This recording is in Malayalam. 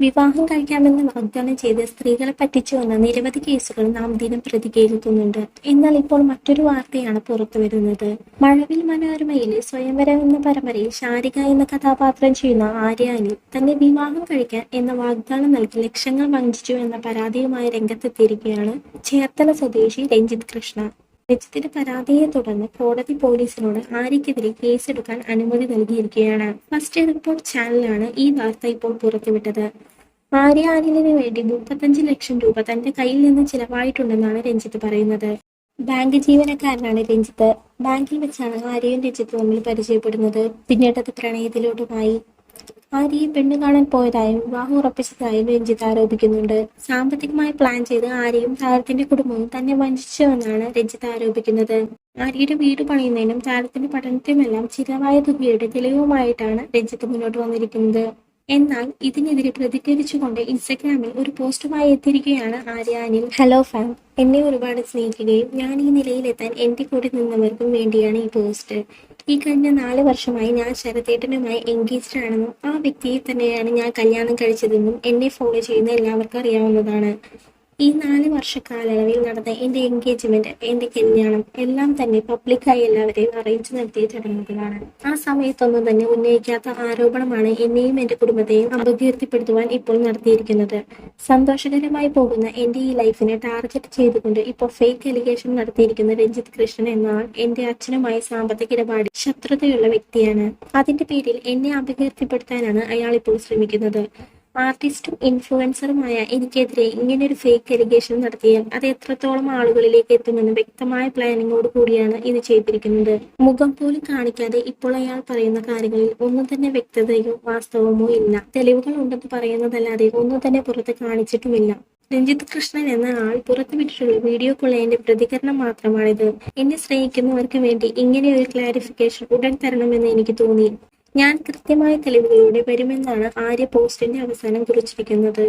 വിവാഹം കഴിക്കാമെന്ന് വാഗ്ദാനം ചെയ്ത് സ്ത്രീകളെ പറ്റിച്ചു വന്ന നിരവധി കേസുകൾ നാം ദിനം പ്രതി കേൾക്കുന്നുണ്ട് എന്നാൽ ഇപ്പോൾ മറ്റൊരു വാർത്തയാണ് പുറത്തു വരുന്നത്. മഴവിൽ മനോരമയിലെ സ്വയംവര എന്ന പരമ്പരയിൽ ശാരിക എന്ന കഥാപാത്രം ചെയ്യുന്ന ആര്യാനി തന്നെ വിവാഹം കഴിക്കാൻ എന്ന വാഗ്ദാനം നൽകി ലക്ഷങ്ങൾ വഞ്ചിച്ചു എന്ന പരാതിയുമായി രംഗത്തെത്തിയിരിക്കുകയാണ് ചേർത്തല സ്വദേശി രഞ്ജിത് കൃഷ്ണ. രഞ്ജിത്തിന്റെ പരാതിയെ തുടർന്ന് കോടതി പോലീസിനോട് ആര്യക്കെതിരെ കേസെടുക്കാൻ അനുമതി നൽകിയിരിക്കുകയാണ്. ഫസ്റ്റ് റിപ്പോർട്ട് ചാനലാണ് ഈ വാർത്ത ഇപ്പോൾ പുറത്തുവിട്ടത്. ആര്യ ആര്യലിന് വേണ്ടി മുപ്പത്തഞ്ച് ലക്ഷം രൂപ തന്റെ കയ്യിൽ നിന്ന് ചിലവായിട്ടുണ്ടെന്നാണ് രഞ്ജിത്ത് പറയുന്നത്. ബാങ്ക് ജീവനക്കാരനാണ് രഞ്ജിത്ത്. ബാങ്കിൽ വെച്ചാണ് ആര്യയും രഞ്ജിത്ത് തമ്മിൽ പരിചയപ്പെടുന്നത്. പിന്നീട് അത് പ്രണയത്തിലോട്ടുമായി. ആര്യയെ പെണ്ണു കാണാൻ പോയതായും വിവാഹം ഉറപ്പിച്ചതായും രഞ്ജിത്ത് ആരോപിക്കുന്നുണ്ട്. സാമ്പത്തികമായി പ്ലാൻ ചെയ്ത് ആര്യയും താരത്തിന്റെ കുടുംബവും തന്നെ വഞ്ചിച്ചുവെന്നാണ് രഞ്ജിത്ത് ആരോപിക്കുന്നത്. ആര്യയുടെ വീട് പണിയുന്നതിനും താരത്തിന്റെ പഠനത്തിനുമെല്ലാം ചിലവായ തുകയുടെ തെളിവുമായിട്ടാണ് രഞ്ജിത്ത് മുന്നോട്ട് വന്നിരിക്കുന്നത്. എന്നാൽ ഇതിനെതിരെ പ്രതികരിച്ചുകൊണ്ട് ഇൻസ്റ്റഗ്രാമിൽ ഒരു പോസ്റ്റുമായി എത്തിയിരിക്കുകയാണ് ആര്യ അനിൽ. ഹലോ ഫാം എന്നെ ഒരുപാട് സ്നേഹിക്കുകയും ഞാൻ ഈ നിലയിലെത്താൻ എന്റെ കൂടെ നിന്നവർക്കും വേണ്ടിയാണ് ഈ പോസ്റ്റ്. ഈ കഴിഞ്ഞ നാല് വർഷമായി ഞാൻ ശരതേട്ടനുമായി എൻഗേജ്ഡ് ആണെന്നും ആ വ്യക്തിയെ തന്നെയാണ് ഞാൻ കല്യാണം കഴിച്ചതെന്നും എന്നെ ഫോളോ ചെയ്യുന്ന എല്ലാവർക്കും അറിയാവുന്നതാണ്. ഈ നാല് വർഷ കാലയളവിൽ നടന്ന എന്റെ എൻഗേജ്മെന്റ് എന്റെ കല്യാണം എല്ലാം തന്നെ പബ്ലിക്കായി എല്ലാവരെയും അറിയിച്ചു നടത്തിയ ചടങ്ങുകളാണ്. ആ സമയത്തൊന്നും തന്നെ ഉന്നയിക്കാത്ത ആരോപണമാണ് എന്നെയും എന്റെ കുടുംബത്തെയും അപകീർത്തിപ്പെടുത്തുവാൻ ഇപ്പോൾ നടത്തിയിരിക്കുന്നത്. സന്തോഷകരമായി പോകുന്ന എന്റെ ഈ ലൈഫിനെ ടാർഗറ്റ് ചെയ്തുകൊണ്ട് ഇപ്പോൾ ഫേക്ക് അലിഗേഷൻ നടത്തിയിരിക്കുന്ന രഞ്ജിത്ത് കൃഷ്ണൻ എന്ന എന്റെ അച്ഛനുമായി സാമ്പത്തിക ഇടപാടിൽ ശത്രുതയുള്ള വ്യക്തിയാണ്. അതിന്റെ പേരിൽ എന്നെ അപകീർത്തിപ്പെടുത്താനാണ് അയാൾ ഇപ്പോൾ ശ്രമിക്കുന്നത്. ആർട്ടിസ്റ്റും ഇൻഫ്ലുവൻസറുമായ എനിക്കെതിരെ ഒരു ഫേക്ക് അലിഗേഷൻ നടത്തിയാൽ അത് എത്രത്തോളം ആളുകളിലേക്ക് എത്തുമെന്ന് വ്യക്തമായ പ്ലാനിങ്ങോട് കൂടിയാണ് ഇത് ചെയ്തിരിക്കുന്നത്. മുഖം പോലും കാണിക്കാതെ ഇപ്പോൾ അയാൾ പറയുന്ന കാര്യങ്ങളിൽ ഒന്നും തന്നെ വ്യക്തതയോ വാസ്തവമോ ഇല്ല. തെളിവുകൾ ഉണ്ടെന്ന് പറയുന്നതല്ലാതെ ഒന്നും തന്നെ പുറത്ത് കാണിച്ചിട്ടുമില്ല. രഞ്ജിത്ത് കൃഷ്ണൻ എന്ന ആൾ പുറത്തുവിട്ടിട്ടുള്ള വീഡിയോ കൊള്ളയന്റെ പ്രതികരണം മാത്രമാണിത്. എന്നെ സ്നേഹിക്കുന്നവർക്ക് വേണ്ടി ഇങ്ങനെ ഒരു ക്ലാരിഫിക്കേഷൻ ഉടൻ തരണമെന്ന് എനിക്ക് തോന്നി. ഞാൻ കൃത്യമായ തെളിവുകളോടെ വരുമെന്നാണ് ആര്യ പോസ്റ്റിന്റെ അവസാനം കുറിച്ചിരിക്കുന്നത്.